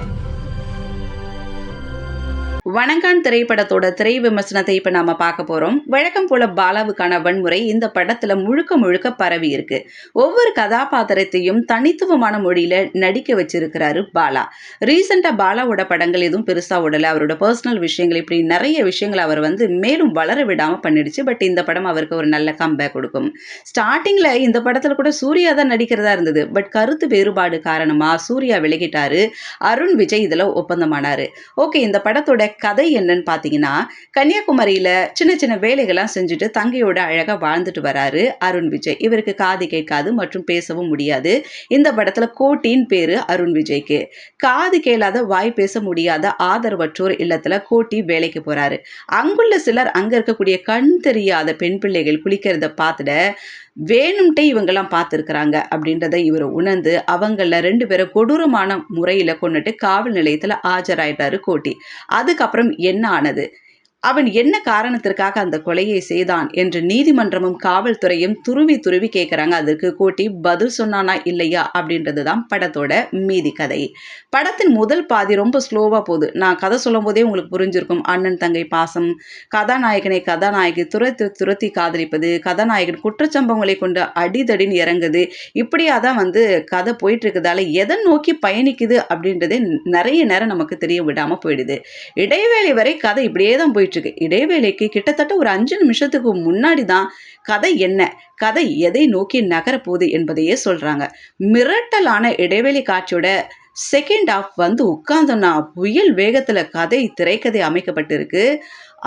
Thank you. Vanangaan திரைப்படத்தோட திரை விமர்சனத்தை இப்ப நாம பார்க்க போறோம். வழக்கம் போல பாலாவுக்கான வன்முறை இந்த படத்துல முழுக்க முழுக்க பரவி இருக்கு. ஒவ்வொரு கதாபாத்திரத்தையும் தனித்துவமான மொழியில நடிக்க வச்சிருக்கிறாரு பாலா. ரீசெண்டா பாலாவோட படங்கள் எதுவும் பெருசா ஓடல. அவரோட பர்சனல் விஷயங்கள் இப்படி நிறைய விஷயங்கள் அவர் வந்து மேலும் வளர விடாம பண்ணிடுச்சு. பட் இந்த படம் அவருக்கு ஒரு நல்ல கம்பேக் கொடுக்கும். ஸ்டார்டிங்ல இந்த படத்துல கூட சூர்யா தான் நடிக்கிறதா இருந்தது. பட் கருத்து வேறுபாடு காரணமா சூர்யா விலகிட்டாரு. அருண் விஜய் இதுல ஒப்பந்தமானாரு. ஓகே இந்த படத்தோட கதை என்னன்னு பார்த்தீங்கன்னா கன்னியாகுமரியில சின்ன சின்ன வேலைகள்லாம் செஞ்சுட்டு தங்கையோட அழகா வாழ்ந்துட்டு வராரு அருண் விஜய். இவருக்கு காது கேட்காது மற்றும் பேசவும் முடியாது. இந்த படத்துல கோட்டின்னு பேரு அருண் விஜய்க்கு. காது கேளாத வாய் பேச முடியாத ஆதரவற்றோர் இல்லத்துல கோட்டி வேலைக்கு போறாரு. அங்குள்ள சிலர் அங்க இருக்கக்கூடிய கண் தெரியாத பெண் பிள்ளைகள் குளிக்கிறத பார்த்துட வேணும்ட்டே இவங்கெல்லாம் பார்த்துருக்குறாங்க அப்படின்றத இவர் உணர்ந்து அவங்கள ரெண்டு பேரை கொடூரமான முறையில் கொண்டுட்டு காவல் நிலையத்தில் ஆஜராயிட்டாரு கோட்டி. அதுக்கப்புறம் என்ன ஆனது? அவன் என்ன காரணத்திற்காக அந்த கொலையை செய்தான் என்று நீதிமன்றமும் காவல்துறையும் துருவி துருவி கேட்குறாங்க அதற்கு கூட்டி பதில் சொன்னானா இல்லையா அப்படின்றது தான் படத்தோட மீதி கதை. படத்தின் முதல் பாதி ரொம்ப ஸ்லோவாக போகுது. நான் கதை சொல்லும் போதே உங்களுக்கு புரிஞ்சிருக்கும். அண்ணன் தங்கை பாசம் கதாநாயகனை கதாநாயகி துரத்தி துரத்தி காதலிப்பது கதாநாயகன் குற்றச்சம்பவங்களை கொண்டு அடிதடின்னு இறங்குது. இப்படியா தான் வந்து கதை போயிட்டு இருக்குதால எதை நோக்கி பயணிக்குது அப்படின்றதே நிறைய நேரம் நமக்கு தெரிய விடாமல் போயிடுது. இடைவேளை வரை கதை இப்படியே தான் போயிட்டு இருக்கு இடைவேளைக்கு கிட்டத்தட்ட ஒரு அஞ்சு நிமிஷத்துக்கு முன்னாடி தான் கதை என்ன? கதை எதை நோக்கி நகரப்போகுது என்பதையே சொல்றாங்க. மிரட்டலான இடைவெளி காட்சியோட செகண்ட் ஆஃப் வந்து உட்கார்ந்தோன்னா புயல் வேகத்துல கதை திரைக்கதை அமைக்கப்பட்டிருக்கு.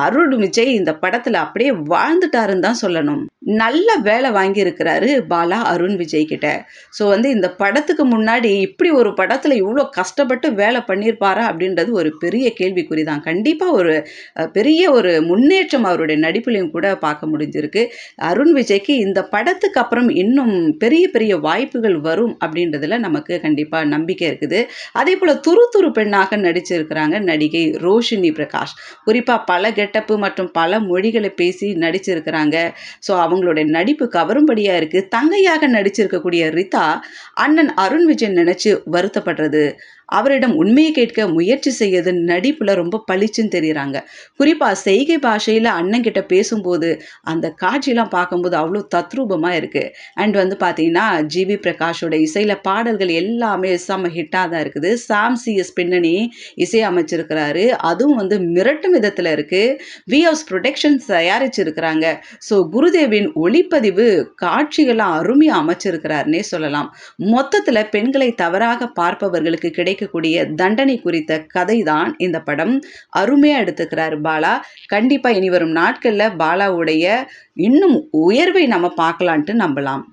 அருள் விஜய் இந்த படத்துல அப்படியே வாழ்ந்துட்டாருன்னு தான் சொல்லணும். நல்ல வேலை வாங்கி இருக்கிறாரு பாலா அருண் விஜய் கிட்ட. ஸோ வந்து இந்த படத்துக்கு முன்னாடி இப்படி ஒரு படத்துல இவ்வளோ கஷ்டப்பட்டு வேலை பண்ணியிருப்பாரா அப்படின்றது ஒரு பெரிய கேள்விக்குறி தான். கண்டிப்பா ஒரு பெரிய ஒரு முன்னேற்றம் அவருடைய நடிப்புலையும் கூட பார்க்க முடிஞ்சிருக்கு. அருண் விஜய்க்கு இந்த படத்துக்கு அப்புறம் இன்னும் பெரிய பெரிய வாய்ப்புகள் வரும் அப்படின்றதுல நமக்கு கண்டிப்பா நம்பிக்கை இருக்குது. அதே போல துரு துரு பெண்ணாக நடிச்சிருக்கிறாங்க நடிகை ரோஷினி பிரகாஷ். குறிப்பா பல கெட்டப்பு மற்றும் பல மொழிகளை பேசி நடிச்சிருக்கிறாங்க. ஸோ அவங்களுடைய நடிப்பு கவரும்படியாக இருக்குது தங்கையாக நடிச்சிருக்கக்கூடிய ரிதா அண்ணன் அருண் விஜய் நினச்சி வருத்தப்படுறது. அவரிடம் உண்மையை கேட்க முயற்சி செய்யறது நடிப்பில் ரொம்ப பளிச்சுன்னு தெரியுறாங்க. குறிப்பாக செய்கை பாஷையில் அண்ணன்கிட்ட பேசும்போது அந்த காட்சியெலாம் பார்க்கும்போது அவ்வளோ தத்ரூபமாக இருக்குது அண்ட் வந்து பார்த்தீங்கன்னா ஜிவி பிரகாஷோட இசையில் பாடல்கள் எல்லாமே செம்ம ஹிட்டாக தான் இருக்குது. சாம்சிஎஸ் பின்னணி இசை அமைச்சிருக்கிறாரு அதுவும் வந்து மிரட்டும் விதத்தில் இருக்குது வி ஹவுஸ் ப்ரொடெக்ஷன்ஸ் தயாரிச்சிருக்கிறாங்க. ஸோ குருதேவின் ஒளிப்பதிவு காட்சிகளாக அருமையாக அமைச்சிருக்கிறாருன்னே சொல்லலாம். மொத்தத்தில் பெண்களை தவறாக பார்ப்பவர்களுக்கு கிடைக்கக்கூடிய தண்டனை குறித்த கதை தான் இந்த படம். அருமையாக எடுத்துக்கிறார் பாலா. கண்டிப்பாக இனி வரும் நாட்களில் பாலாவுடைய இன்னும் உயர்வை நம்ம பார்க்கலான்ட்டு நம்பலாம்.